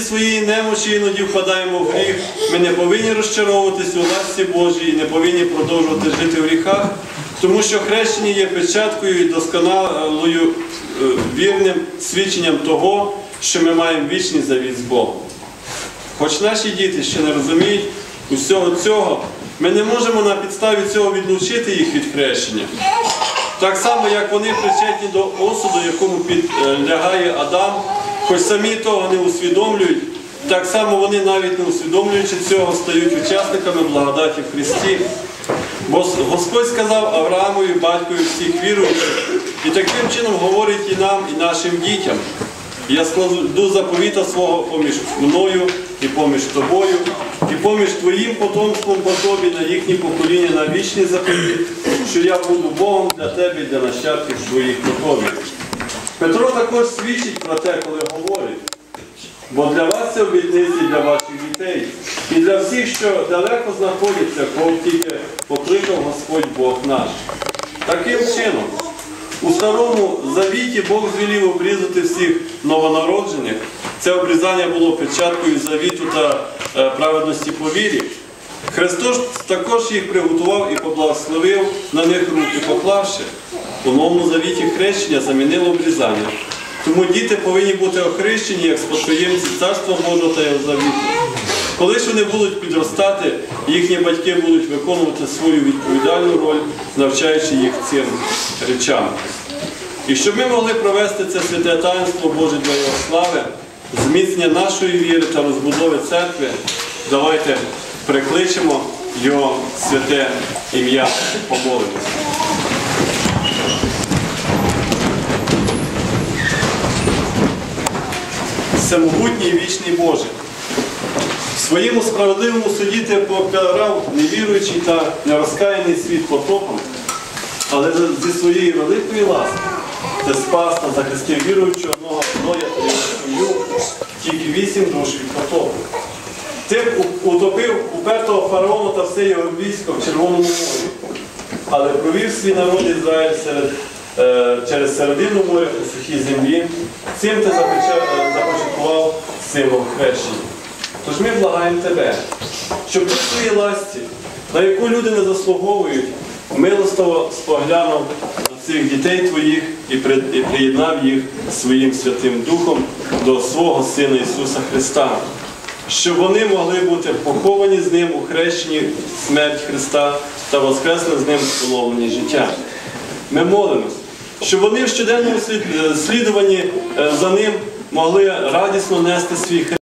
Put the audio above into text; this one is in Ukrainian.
своєї немочі іноді впадаємо в гріх. Ми не повинні розчаровуватися у ласці Божій не повинні продовжувати жити в гріхах, тому що хрещення є печаткою і досконалою е, вірним свідченням того, що ми маємо вічний завіт з Богом. Хоч наші діти ще не розуміють усього цього, ми не можемо на підставі цього відлучити їх від хрещення. Так само, як вони причетні до осуду, якому підлягає Адам, хоч самі того не усвідомлюють, так само вони, навіть не усвідомлюючи цього, стають учасниками благодаті в Христі. Бо Господь сказав Авраамові, батькові всіх віруючих, і таким чином говорить і нам, і нашим дітям. Я складу заповіта свого поміж мною і поміж тобою, і поміж твоїм потомством по тобі на їхні покоління на вічний заповіт, що я буду Богом для тебе і для нащадків своїх по. Петро також свідчить про те, коли говорить. Бо для вас це обітниці для ваших дітей і для всіх, що далеко знаходяться, кого тільки покликав Господь Бог наш. Таким чином, у старому завіті Бог звелів обрізати всіх новонароджених. Це обрізання було печаткою завіту та е, праведності по вірі. Христос також їх приготував і поблагословив на них руки поклавши. У новому завіті хрещення замінило обрізання. Тому діти повинні бути охрещені як спадкоємці Царства Божого та його завіту. Коли ж вони будуть підростати, їхні батьки будуть виконувати свою відповідальну роль, навчаючи їх цим речам. І щоб ми могли провести це святе таїнство Боже для Його слави, зміцнення нашої віри та розбудови церкви, давайте прикличемо Його святе ім'я, помолимося. Всемогутній вічний Боже. В своєму справедливому суді ти покарав невіруючий та нерозкаяний світ потопом, але зі своєї великої ласки ти спас та захистив віруючого одного Ноя та сім'ю, тільки вісім душ від потопу. Ти утопив упертого фараона та все його військо в Червоному морі, але провів свій народ Ізраїль серед, через середину моря у сухій землі. Цим ти е, започаткував символ хрещення. Тож ми благаємо тебе, щоб ти своїй ласті, на яку люди не заслуговують, милостиво споглянув на цих дітей твоїх і приєднав їх своїм Святим Духом до свого Сина Ісуса Христа, щоб вони могли бути поховані з Ним у хрещенні смерть Христа та воскресли з Ним в поновленні життя. Ми молимось, щоб вони в щоденному слідуванні е, за Ним могли радісно нести свій хрест.